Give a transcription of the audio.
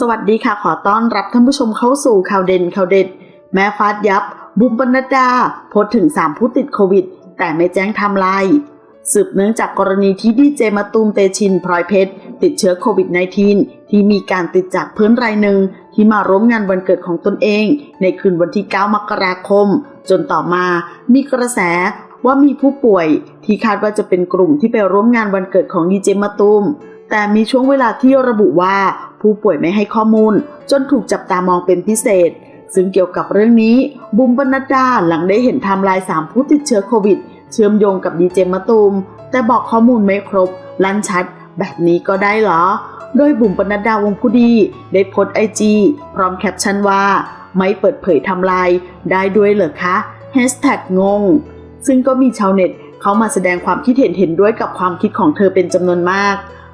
สวัสดีค่ะขอต้อนรับท่านผู้ชมเข้าสู่ข่าวเด่นข่าวเด็ด แม่ฟาดยับ บุมบรรดาโพสถึง 3 ผู้ติดโควิด แต่ไม่แจ้งทำลายสืบเนื่องจากกรณีที่ดีเจมาตูมเตชินพลอยเพชร ติดเชื้อโควิด -19 ที่มีการติดจากเพื่อนรายหนึ่ง ที่มาร่วมงานวันเกิดของตนเอง ในคืนวันที่ 9 มกราคม จนต่อมามีกระแสว่ามีผู้ป่วย ที่คาดว่าจะเป็นกลุ่มที่ไปร่วมงานวันเกิดของดีเจมาตูมแต่มีช่วงเวลาที่ระบุว่า ผู้ป่วยไม่ให้ข้อมูล จนถูกจับตามองเป็นพิเศษ ซึ่งเกี่ยวกับเรื่องนี้ บุมบรรณดาหลังได้เห็นไทม์ไลน์3ผู้ติดเชื้อโควิด เชื่อมโยงกับดีเจมะตูม แต่บอกข้อมูลไม่ครบ ลั่นชัด แบบนี้ก็ได้เหรอ โดยบุ๋มปนัดดาวงผู้ดี ได้โพสไอจีพร้อมแคปชั่นว่า ไม่เปิดเผยไทำลายได้ด้วยเหรอคะแฮชแท็กงง ซึ่งก็มีชาวเน็ตเข้ามาแสดงความคิดเห็นเห็นด้วยกับความคิดของเธอเป็นจำนวนมาก